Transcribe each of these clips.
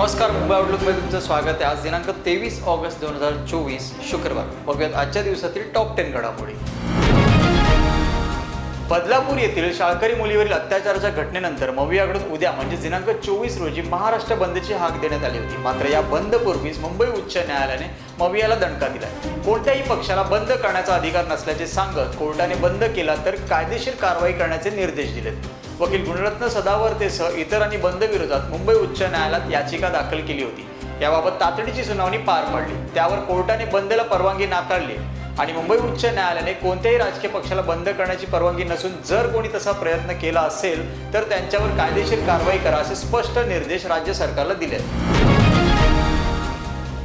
नमस्कार मुंबई आउटलुकमध्ये तुमचं स्वागत आहे. आज दिनांक तेवीस ऑगस्ट दोन हजार चोवीस शुक्रवार. बघूयात आजच्या दिवसातील टॉप टेन घडामोडी. बदलापूर येथील शाळकरी मुलीवरील अत्याचाराच्या घटनेनंतर मवियाकडून उद्या म्हणजे दिनांक चोवीस रोजी महाराष्ट्र बंदची हाक देण्यात आली होती. मात्र या बंदपूर्वीच मुंबई उच्च न्यायालयाने मवियाला दणका दिला. कोणत्याही पक्षाला बंद करण्याचा अधिकार नसल्याचे सांगत कोर्टाने बंद केला तर कायदेशीर कारवाई करण्याचे निर्देश दिलेत. वकील गुणरत्न सदावर्तेसह इतरांनी बंदविरोधात मुंबई उच्च न्यायालयात याचिका दाखल केली होती. याबाबत तातडीची सुनावणी पार पडली. त्यावर कोर्टाने बंदला परवानगी नाकारली. आणि मुंबई उच्च न्यायालयाने कोणत्याही राजकीय पक्षाला बंद करण्याची परवानगी नसून जर कोणी तसा प्रयत्न केला असेल तर त्यांच्यावर कायदेशीर कारवाई करा असे स्पष्ट निर्देश राज्य सरकारला दिले आहेत.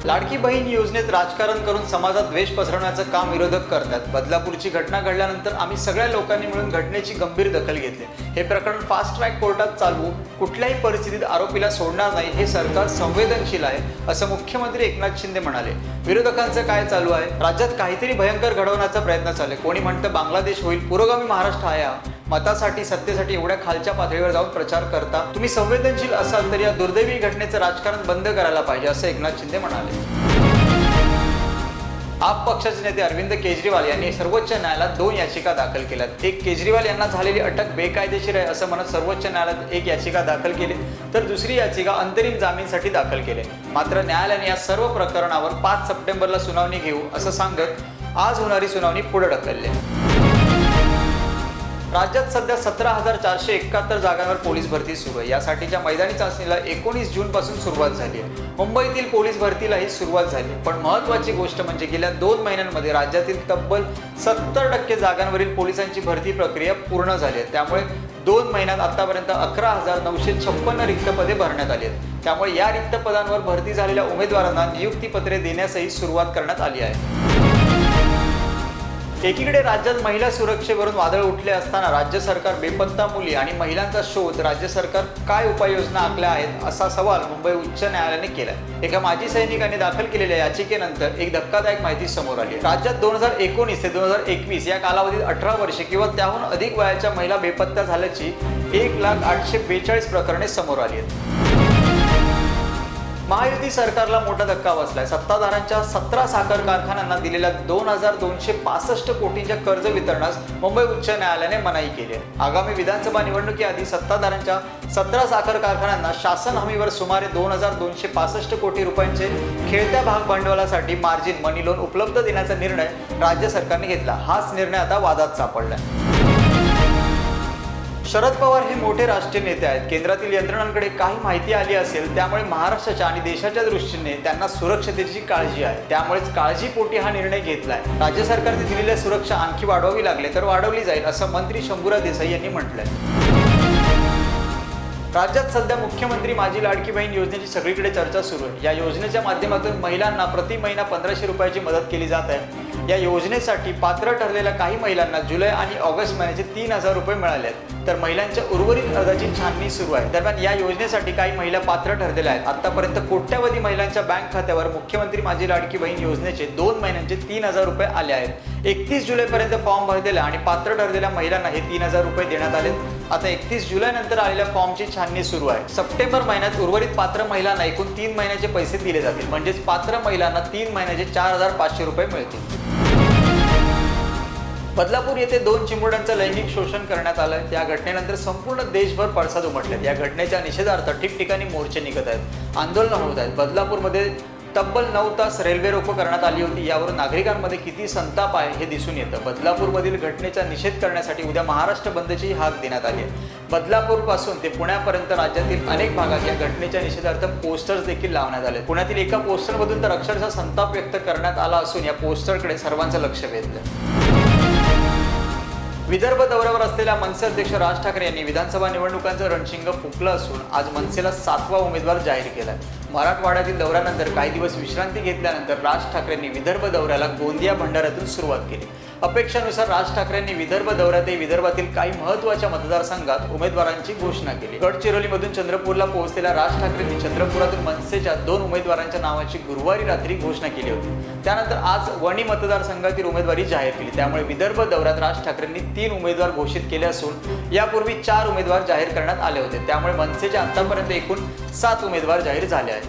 लाडकी बहीण योजनेत राजकारण करून समाजात द्वेष पसरवण्याचं काम विरोधक करतात. बदलापूरची घटना घडल्यानंतर आम्ही सगळ्या लोकांनी मिळून घटनेची गंभीर दखल घेतली. हे प्रकरण फास्ट ट्रॅक कोर्टात चालवू कुठल्याही परिस्थितीत आरोपीला सोडणार नाही हे सरकार संवेदनशील आहे असं मुख्यमंत्री एकनाथ शिंदे म्हणाले. विरोधकांचं काय चालू आहे? राज्यात काहीतरी भयंकर घडवण्याचा प्रयत्न चालू आहे. कोणी म्हणतं बांगलादेश होईल पुरोगामी महाराष्ट्र आहे हा. मतासाठी सत्तेसाठी एवढ्या खालच्या पातळीवर जाऊन प्रचार करता. तुम्ही संवेदनशील असाल तर या दुर्दैवी घटनेचं राजकारण बंद करायला पाहिजे असं एकनाथ शिंदे म्हणाले. आप पक्षाचे नेते अरविंद केजरीवाल यांनी सर्वोच्च न्यायालयात दोन याचिका दाखल केल्यात. एक केजरीवाल यांना झालेली अटक बेकायदेशीर आहे असं म्हणत सर्वोच्च न्यायालयात एक याचिका दाखल केली. तर दुसरी याचिका अंतरिम जामीनसाठी दाखल केली. मात्र न्यायालयाने या सर्व प्रकरणावर पाच सप्टेंबरला सुनावणी घेऊ असं सांगत आज होणारी सुनावणी पुढे ढकलली. राज्यात सध्या सतरा हजार चारशे एकाहत्तर जागांवर पोलीस भरती सुरू आहे. यासाठीच्या मैदानी चाचणीला एकोणीस जूनपासून सुरुवात झाली आहे. मुंबईतील पोलीस भरतीलाही सुरुवात झाली पण महत्वाची गोष्ट म्हणजे गेल्या दोन महिन्यांमध्ये राज्यातील तब्बल सत्तर टक्के जागांवरील पोलिसांची भरती प्रक्रिया पूर्ण झाली आहे. त्यामुळे दोन महिन्यात आतापर्यंत अकरा हजार नऊशे छप्पन्न रिक्त पदे भरण्यात आली आहेत. त्यामुळे या रिक्त पदांवर भरती झालेल्या उमेदवारांना नियुक्तीपत्रे देण्यासही सुरुवात करण्यात आली आहे. एकीकडे राज्यात महिला सुरक्षेवरून वादळ उठले असताना राज्य सरकार बेपत्ता मुली आणि महिलांचा शोध राज्य सरकार काय उपाययोजना आखल्या आहेत असा सवाल मुंबई उच्च न्यायालयाने केलाय. एका माजी सैनिकाने दाखल केलेल्या याचिकेनंतर एक धक्कादायक माहिती समोर आली राज्यात दोन हजार एकोणीस ते दोन हजार एकवीस या कालावधीत अठरा वर्षे किंवा त्याहून अधिक वयाच्या महिला बेपत्ता झाल्याची एक लाख आठशे बेचाळीस प्रकरणे समोर आली आहेत. महायुती सरकारला मोठा धक्का बसलाय. सत्ताधाऱ्यांच्या सतरा साखर कारखान्यांना दिलेल्या दोन हजार दोनशे पासष्ट कोटींच्या कर्ज वितरणास मुंबई उच्च न्यायालयाने मनाई केली आहे. आगामी विधानसभा निवडणुकीआधी सत्ताधाऱ्यांच्या सतरा साखर कारखान्यांना शासन हमीवर सुमारे दोन हजार दोनशे पासष्ट कोटी रुपयांचे खेळत्या भाग भांडवलासाठी मार्जिन मनी लोन उपलब्ध देण्याचा निर्णय राज्य सरकारने घेतला. हाच निर्णय आता वादात सापडलाय. शरद पवार हे मोठे राष्ट्रीय नेते आहेत. केंद्रातील यंत्रणांकडे काही माहिती आली असेल त्यामुळे महाराष्ट्राच्या आणि देशाच्या दृष्टीने त्यांना सुरक्षतेची काळजी आहे. त्यामुळेच काळजीपोटी हा निर्णय घेतलाय. राज्य सरकारने दिलेल्या सुरक्षा आणखी वाढवावी लागले तर वाढवली जाईल असं मंत्री शंभूराज देसाई यांनी म्हटलंय. राज्यात सध्या मुख्यमंत्री माझी लाडकी बहीण योजनेची सगळीकडे चर्चा सुरू आहे. या योजनेच्या माध्यमातून महिलांना प्रति महिना पंधराशे रुपयाची मदत केली जात आहे. या योजनेसाठी पात्र ठरलेल्या काही महिलांना जुलै आणि ऑगस्ट महिन्याचे तीन हजार रुपये मिळाले आहेत. तर महिलांच्या उर्वरित अर्जाची छाननी सुरू आहे. दरम्यान या योजनेसाठी काही महिला पात्र ठरलेल्या आहेत. आतापर्यंत कोट्यावधी महिलांच्या बँक खात्यावर मुख्यमंत्री माझी लाडकी बहीण योजनेचे दोन महिन्यांचे तीन हजार रुपये आले आहेत. एकतीस जुलैपर्यंत फॉर्म भरलेल्या आणि पात्र ठरलेल्या महिलांना हे तीन हजार रुपये देण्यात आले. आता एकतीस जुलै नंतर आलेल्या फॉर्मची छाननी सुरू आहे. सप्टेंबर महिन्यात उर्वरित पात्र महिलांना एकूण तीन महिन्याचे पैसे दिले जातील. म्हणजेच पात्र महिलांना तीन महिन्याचे चार हजार पाचशे रुपये मिळतील. बदलापूर येथे दोन चिमुरड्यांचं लैंगिक शोषण करण्यात आलं त्या घटनेनंतर संपूर्ण देशभर पडसाद उमटलेत. या घटनेच्या निषेधार्थ ठिकठिकाणी मोर्चे निघत आहेत. आंदोलनं होत आहेत. बदलापूरमध्ये तब्बल नऊ तास रेल्वे रोको करण्यात आली होती. यावरून नागरिकांमध्ये किती संताप आहे हे दिसून येतं. बदलापूरमधील घटनेचा निषेध करण्यासाठी उद्या महाराष्ट्र बंदची हाक देण्यात आली आहे. बदलापूरपासून ते पुण्यापर्यंत राज्यातील अनेक भागात या घटनेच्या निषेधार्थ पोस्टर्स देखील लावण्यात आले पुण्यातील एका पोस्टरमधून तर अक्षरशः संताप व्यक्त करण्यात आला असून या पोस्टरकडे सर्वांचं लक्ष वेधलं. विदर्भ दौऱ्यावर असलेल्या मनसे अध्यक्ष राज ठाकरे यांनी विधानसभा निवडणुकांचं रणशिंग फुकलं असून आज मनसेला सातवा उमेदवार जाहीर केलाय. मराठवाड्यातील दौऱ्यानंतर काही दिवस विश्रांती घेतल्यानंतर राज ठाकरेंनी विदर्भ दौऱ्याला गोंदिया भंडाऱ्यातून सुरुवात केली. अपेक्षानुसार राज ठाकरेंनी विदर्भ दौऱ्यातही विदर्भातील काही महत्त्वाच्या मतदारसंघात उमेदवारांची घोषणा केली. गडचिरोलीमधून चंद्रपूरला पोहोचलेल्या राज ठाकरेंनी चंद्रपुरातून मनसेच्या दोन उमेदवारांच्या नावाची गुरुवारी रात्री घोषणा केली होती. त्यानंतर आज वणी मतदारसंघातील उमेदवारी जाहीर केली. त्यामुळे विदर्भ दौऱ्यात राज ठाकरेंनी तीन उमेदवार घोषित केले असून यापूर्वी चार उमेदवार जाहीर करण्यात आले होते. त्यामुळे मनसेचे आतापर्यंत एकूण सात उमेदवार जाहीर झाले आहेत.